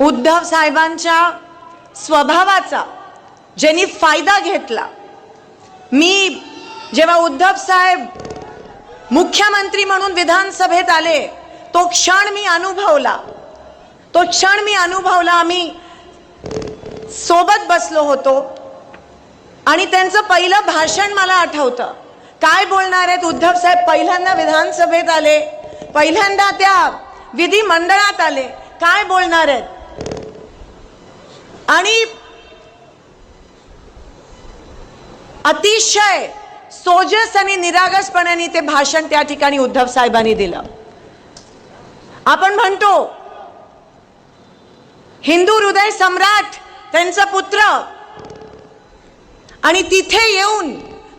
उद्धव साहेबांच्या स्वभावाचा ज्यांनी फायदा घेतला. मी जेव्हा उद्धव साहेब मुख्यमंत्री म्हणून विधानसभेत आले तो क्षण मी अनुभवला. तो क्षण मी अनुभवला आम्ही सोबत बसलो होतो. आणि त्यांचं पहिलं भाषण मला आठवतं. काय बोलणार आहेत उद्धव साहेब? पहिल्यांदा विधानसभेत आले पहिल्यांदा त्या विधिमंडळात आले. काय बोलणार आहेत? आणि अतिशय सोजस आणि निरागसपणाने ते भाषण त्या ठिकाणी उद्धव साहेबांनी दिलं. आपण म्हणतो हिंदू हृदय सम्राट त्यांचा पुत्र आणि तिथे येऊन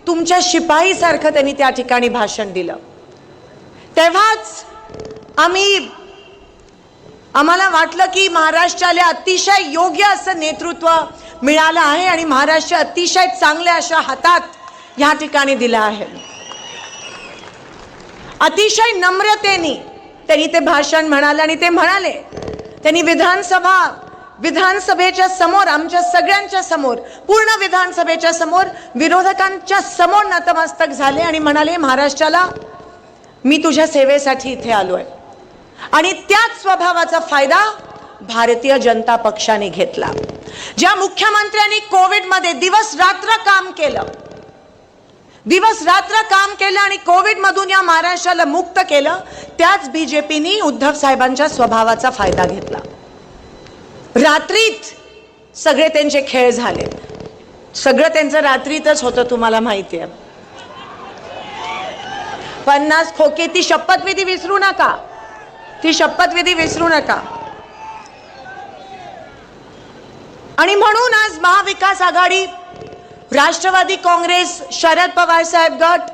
तुमच्या शिपाईसारखं त्यांनी त्या ठिकाणी भाषण दिलं. तेव्हाच आम्ही आम्हाला वाटलं की महाराष्ट्राला अतिशय योग्य असं नेतृत्व मिळालं आहे आणि महाराष्ट्र अतिशय चांगल्या अशा हातात या ठिकाणी दिला आहे. अतिशय नम्रतेने त्यांनी ते भाषण म्हणाले आणि ते म्हणाले त्यांनी विधानसभा विधानसभेच्या समोर आमच्या सगळ्यांच्या समोर पूर्ण विधानसभेच्या समोर विरोधकांच्या समोर नतमस्तक झाले आणि म्हणाले महाराष्ट्राला मी तुझ्या सेवेसाठी इथे आलो आहे आणि त्याच स्वभावाचा फायदा भारतीय जनता पक्षाने घेतला. ज्या मुख्यमंत्र्यांनी कोविडमध्ये दिवस रात्र काम केलं दिवस रात्र काम केलं आणि कोविड मधून या महाराष्ट्राला मुक्त केलं त्याच बीजेपीनी उद्धव साहेबांच्या स्वभावाचा फायदा घेतला. रात्रीत सगळे त्यांचे खेळ झाले. सगळं त्यांचं रात्रीतच होतं तुम्हाला माहिती आहे पन्नास खोके ती शपथविधी विसरू नका. ती शपथविधी विसरू नका. आणि म्हणून आज महाविकास आघाडी राष्ट्रवादी काँग्रेस शरद पवार साहेब गट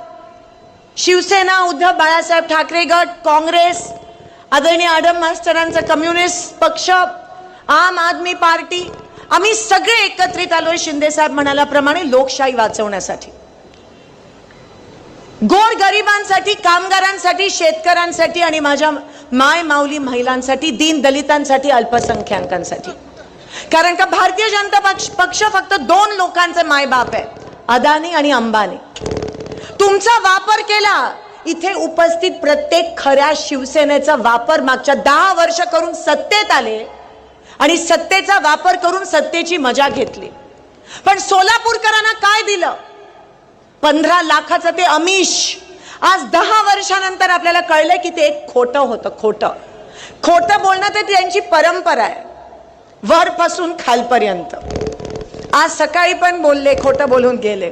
शिवसेना उद्धव बाळासाहेब ठाकरे गट काँग्रेस आदरणीय आडम मास्तरांचा कम्युनिस्ट पक्ष आम आदमी पार्टी आम्ही सगळे एकत्रित आलोय शिंदे साहेब म्हणाल्याप्रमाणे लोकशाही वाचवण्यासाठी. गोर गरिबांसाठी कामगारांसाठी शेतकऱ्यांसाठी आणि माझ्या माय माऊली महिलांसाठी दीन दलितांसाठी अल्पसंख्याकांसाठी. कारण का भारतीय जनता पक्ष पक्ष फक्त दोन लोकांचे मायबाप आहे अदानी आणि अंबानी. तुमचा वापर केला इथे उपस्थित प्रत्येक खऱ्या शिवसेनेचा वापर मागच्या दहा वर्ष करून सत्तेत आले आणि सत्तेचा वापर करून सत्तेची मजा घेतली. पण सोलापूरकरांना काय दिलं? पंधरा लाखाचं ते अमिष आज दहा वर्षानंतर आपल्याला कळलं की ते एक खोटं होतं खोटं. खोटं बोलणं ते त्यांची परंपरा आहे. वरपासून खालपर्यंत. आज सकाळी पण बोलले खोटं बोलून गेले.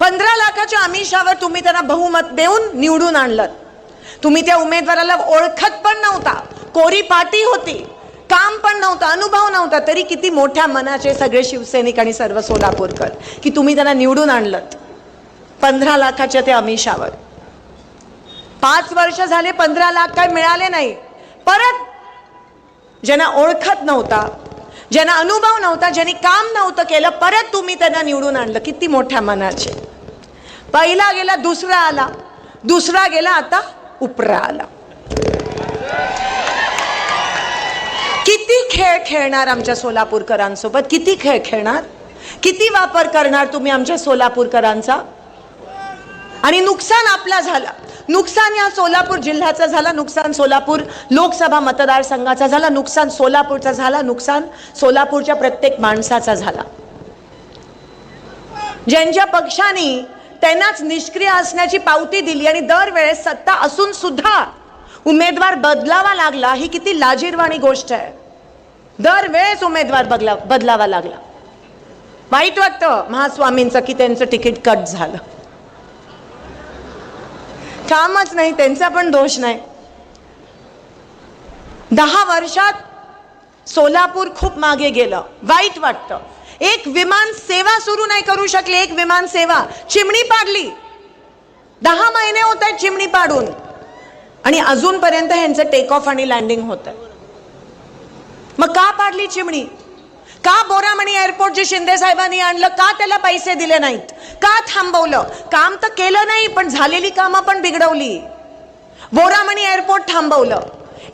पंधरा लाखाच्या आमिषावर तुम्ही त्यांना बहुमत देऊन निवडून आणलं तुम्ही त्या उमेदवाराला ओळखत पण नव्हता. कोरी पाटी होती. काम पण नव्हतं अनुभव नव्हता. तरी किती मोठ्या मनाचे सगळे शिवसैनिक आणि सर्व सोलापूरकर की तुम्ही त्यांना निवडून आणलं पंधरा लाखाच्या त्या अमिषावर. पाच वर्ष झाले पंधरा लाख काय मिळाले नाही. परत ज्यांना ओळखत नव्हता ज्यांना अनुभव नव्हता ज्यांनी काम नव्हतं केलं परत तुम्ही त्यांना निवडून आणलं. किती मोठ्या मनाचे. पहिला गेला दुसरा आला. दुसरा गेला आता उपरा आला. किती खेळ खेळणार आमच्या सोलापूरकरांसोबत? किती खेळ खेळणार? किती वापर करणार तुम्ही आमच्या सोलापूरकरांचा? आणि नुकसान आपला झाला. नुकसान या सोलापूर जिल्ह्याचा झाला नुकसान सोलापूर लोकसभा मतदारसंघाचा झाला नुकसान सोलापूरचा झाला नुकसान सोलापूरच्या प्रत्येक माणसाचा झाला. ज्यांच्या पक्षाने त्यांनाच निष्क्रिय असण्याची पावती दिली आणि दरवेळेस सत्ता असून सुद्धा उमेदवार बदलावा लागला ही किती लाजीरवाणी गोष्ट आहे. दरवेळेस उमेदवार बदला बदलावा लागला. वाईट वाटतं महास्वामींचं की त्यांचं तिकीट कट झालं. कामच नाही त्यांचा पण दोष नाही. दहा वर्षात सोलापूर खूप मागे गेलं वाईट वाटतं. एक विमान सेवा सुरू नाही करू शकली एक विमान सेवा. चिमणी पाडली. दहा महिने होत आहेत चिमणी पाडून. आणि अजूनपर्यंत ह्यांचं टेक ऑफ आणि लँडिंग होत आहे मग का पाडली चिमणी? का बोरामणी एअरपोर्ट जे शिंदे साहेबांनी आणलं का त्याला पैसे दिले नाहीत? का थांबवलं? काम तर केलं नाही पण झालेली कामं पण बिघडवली. बोरामणी एअरपोर्ट थांबवलं.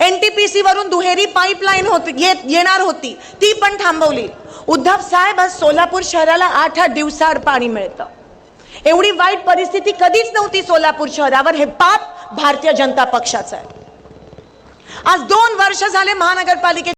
एन टी पी सी वरून दुहेरी पाईपलाईन होती येत येणार होती. ती पण थांबवली. उद्धव साहेब आज सोलापूर शहराला आठ आठ दिवसाआड पाणी मिळतं. एवढी वाईट परिस्थिती कधीच नव्हती सोलापूर शहरावर. हे पाप भारतीय जनता पक्षाचं आहे. आज दोन वर्ष झाले महानगरपालिकेत